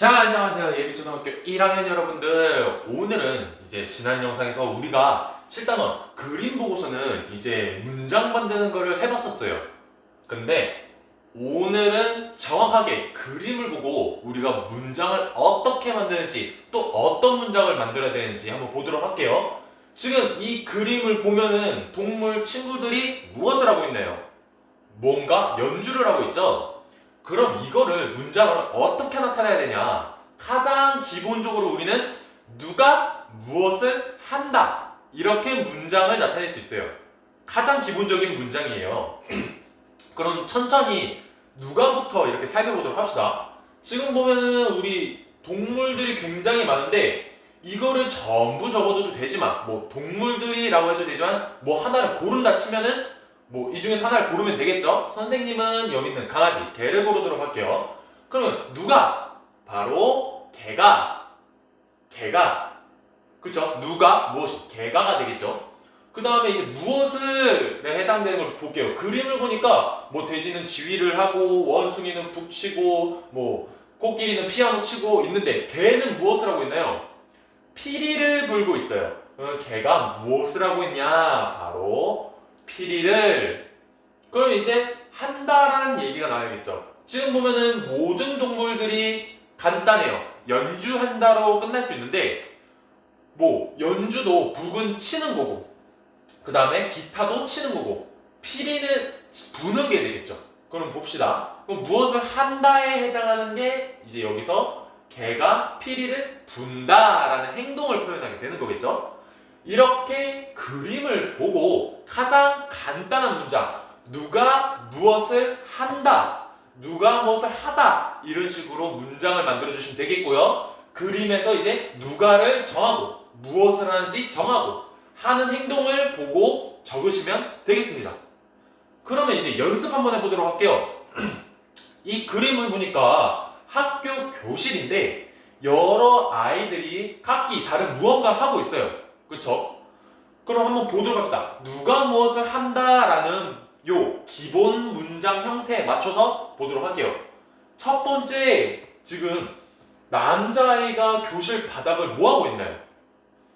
자 안녕하세요 예비초등학교 1학년 여러분들 오늘은 이제 지난 영상에서 우리가 7단원 그림 보고서는 이제 문장 만드는 거를 해봤었어요 근데 오늘은 정확하게 그림을 보고 우리가 문장을 어떻게 만드는지 또 어떤 문장을 만들어야 되는지 한번 보도록 할게요 지금 이 그림을 보면은 동물 친구들이 무엇을 하고 있나요? 뭔가 연주를 하고 있죠? 그럼 이거를 문장을 어떻게 나타내야 되냐? 가장 기본적으로 우리는 누가 무엇을 한다. 이렇게 문장을 나타낼 수 있어요. 가장 기본적인 문장이에요. 그럼 천천히 누가부터 이렇게 살펴보도록 합시다. 지금 보면은 우리 동물들이 굉장히 많은데 이거를 전부 적어도 되지만 뭐 동물들이라고 해도 되지만 뭐 하나를 고른다 치면은 뭐 이 중에서 하나를 고르면 되겠죠? 선생님은 여기 있는 강아지, 개를 고르도록 할게요. 그러면 누가? 바로 개가, 개가, 그쵸? 누가, 무엇이? 개가가 되겠죠? 그 다음에 이제 무엇을 해당되는 걸 볼게요. 그림을 보니까 뭐 돼지는 지휘를 하고 원숭이는 북치고 뭐 코끼리는 피아노 치고 있는데 개는 무엇을 하고 있나요? 피리를 불고 있어요. 그러면 개가 무엇을 하고 있냐? 바로 피리를 그럼 이제 한다라는 얘기가 나와야겠죠. 지금 보면은 모든 동물들이 간단해요. 연주한다로 끝날 수 있는데 뭐 연주도 북은 치는 거고 그 다음에 기타도 치는 거고 피리는 부는 게 되겠죠. 그럼 봅시다. 그럼 무엇을 한다에 해당하는 게 이제 여기서 개가 피리를 분다라는 행동을 표현하게 되는 거겠죠. 이렇게 그림을 보고 가장 간단한 문장 누가 무엇을 한다 누가 무엇을 하다 이런 식으로 문장을 만들어 주시면 되겠고요. 그림에서 이제 누가를 정하고 무엇을 하는지 정하고 하는 행동을 보고 적으시면 되겠습니다. 그러면 이제 연습 한번 해보도록 할게요. 이 그림을 보니까 학교 교실인데 여러 아이들이 각기 다른 무언가를 하고 있어요 그쵸? 그럼 한번 보도록 합시다. 누가 무엇을 한다라는 요 기본 문장 형태에 맞춰서 보도록 할게요. 첫 번째, 지금 남자아이가 교실 바닥을 뭐 하고 있나요?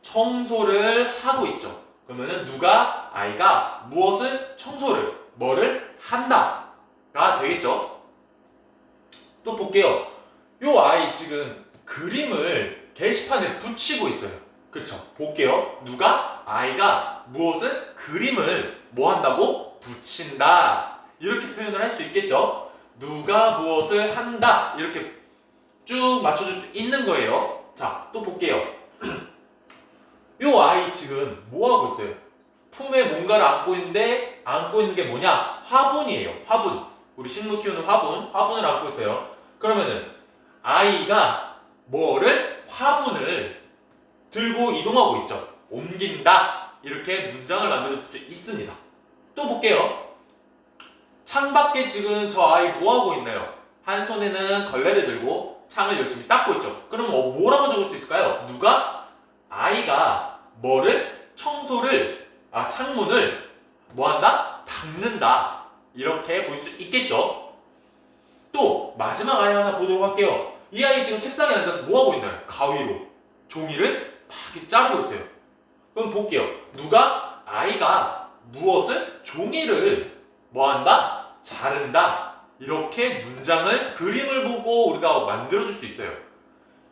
청소를 하고 있죠. 그러면은 누가 아이가 무엇을 청소를 뭐를 한다가 되겠죠. 또 볼게요. 요 아이 지금 그림을 게시판에 붙이고 있어요. 그쵸. 볼게요. 누가? 아이가 무엇을? 그림을 뭐 한다고? 붙인다. 이렇게 표현을 할 수 있겠죠. 누가 무엇을 한다. 이렇게 쭉 맞춰줄 수 있는 거예요. 자, 또 볼게요. 요 아이 지금 뭐 하고 있어요? 품에 뭔가를 안고 있는데 안고 있는 게 뭐냐? 화분이에요. 화분. 우리 식물 키우는 화분. 화분을 안고 있어요. 그러면은 아이가 뭐를? 화분을 들고 이동하고 있죠. 옮긴다. 이렇게 문장을 만들 수 있습니다. 또 볼게요. 창밖에 지금 저 아이 뭐 하고 있나요? 한 손에는 걸레를 들고 창을 열심히 닦고 있죠. 그럼 뭐- 뭐라고 적을 수 있을까요? 누가 아이가 뭐를 청소를 아 창문을 뭐 한다? 닦는다. 이렇게 볼 수 있겠죠. 또 마지막 아이 하나 보도록 할게요. 이 아이 지금 책상에 앉아서 뭐 하고 있나요? 가위로 종이를 막 이렇게 자르고 있어요. 그럼 볼게요. 누가 아이가 무엇을 종이를 뭐 한다? 자른다. 이렇게 문장을 그림을 보고 우리가 만들어 줄 수 있어요.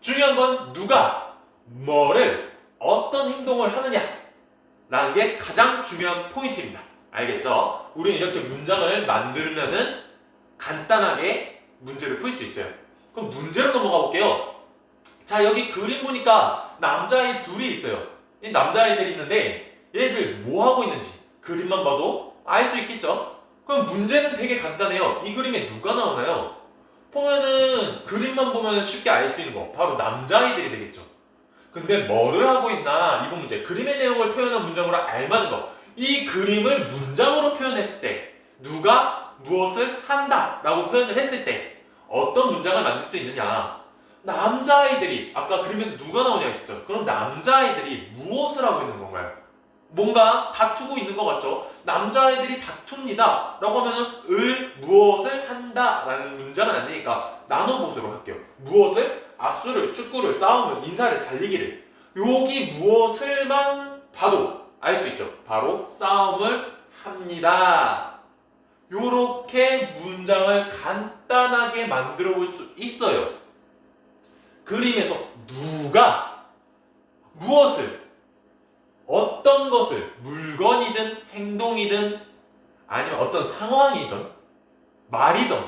중요한 건 누가 뭐를 어떤 행동을 하느냐 라는 게 가장 중요한 포인트입니다. 알겠죠? 우리는 이렇게 문장을 만들면은 간단하게 문제를 풀 수 있어요. 그럼 문제로 넘어가 볼게요. 자, 여기 그림 보니까 남자아이 둘이 있어요. 이 남자아이들이 있는데 얘들 뭐 하고 있는지 그림만 봐도 알 수 있겠죠? 그럼 문제는 되게 간단해요. 이 그림에 누가 나오나요? 보면은 그림만 보면 쉽게 알 수 있는 거 바로 남자아이들이 되겠죠. 근데 뭐를 하고 있나 이번 문제 그림의 내용을 표현한 문장으로 알맞은 거. 이 그림을 문장으로 표현했을 때 누가 무엇을 한다 라고 표현을 했을 때 어떤 문장을 만들 수 있느냐? 남자아이들이 아까 그림에서 누가 나오냐 했었죠. 그럼 남자아이들이 무엇을 하고 있는 건가요? 뭔가 다투고 있는 것 같죠? 남자아이들이 다툽니다. 라고 하면은 을 무엇을 한다 라는 문장은 안 되니까 나눠보도록 할게요. 무엇을? 악수를, 축구를, 싸움을, 인사를, 달리기를. 여기 무엇을만 봐도 알 수 있죠. 바로 싸움을 합니다. 요렇게 문장을 간단하게 만들어 볼 수 있어요. 그림에서 누가 무엇을 어떤 것을 물건이든 행동이든 아니면 어떤 상황이든 말이든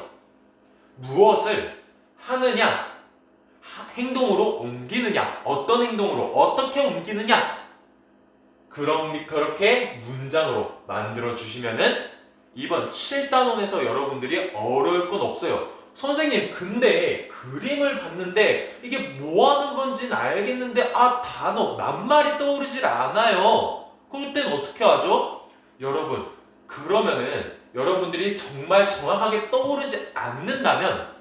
무엇을 하느냐 하- 행동으로 옮기느냐 어떤 행동으로 어떻게 옮기느냐 그런 그렇게 문장으로 만들어 주시면은 이번 7단원에서 여러분들이 어려울 건 없어요. 선생님, 근데 그림을 봤는데 이게 뭐 하는 건지는 알겠는데 아 단어, 낱말이 떠오르질 않아요. 그럴 땐 어떻게 하죠? 여러분, 그러면은 여러분들이 정말 정확하게 떠오르지 않는다면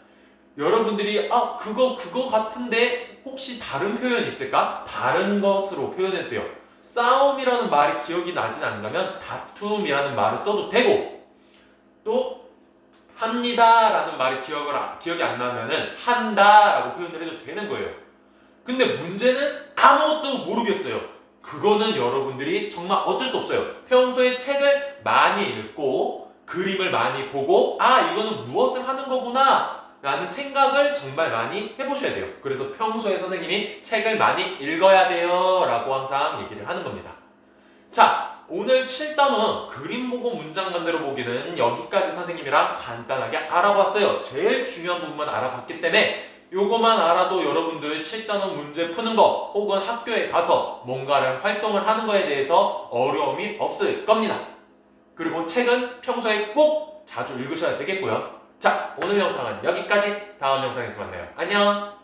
여러분들이 아 그거 그거 같은데 혹시 다른 표현 있을까? 다른 것으로 표현해도 돼요. 싸움이라는 말이 기억이 나진 않는다면 다툼이라는 말을 써도 되고 또 합니다라는 말이 기억을 안- 기억이 안 나면은 한다라고 표현을 해도 되는 거예요. 근데 문제는 아무것도 모르겠어요. 그거는 여러분들이 정말 어쩔 수 없어요. 평소에 책을 많이 읽고 그림을 많이 보고 아 이거는 무엇을 하는 거구나 라는 생각을 정말 많이 해보셔야 돼요. 그래서 평소에 선생님이 책을 많이 읽어야 돼요 라고 항상 얘기를 하는 겁니다. 자, 오늘 7단원 그림 보고 문장 만들어 보기는 여기까지 선생님이랑 간단하게 알아봤어요. 제일 중요한 부분만 알아봤기 때문에 요거만 알아도 여러분들 7단원 문제 푸는 거 혹은 학교에 가서 뭔가를 활동을 하는 거에 대해서 어려움이 없을 겁니다. 그리고 책은 평소에 꼭 자주 읽으셔야 되겠고요. 자, 오늘 영상은 여기까지. 다음 영상에서 만나요. 안녕!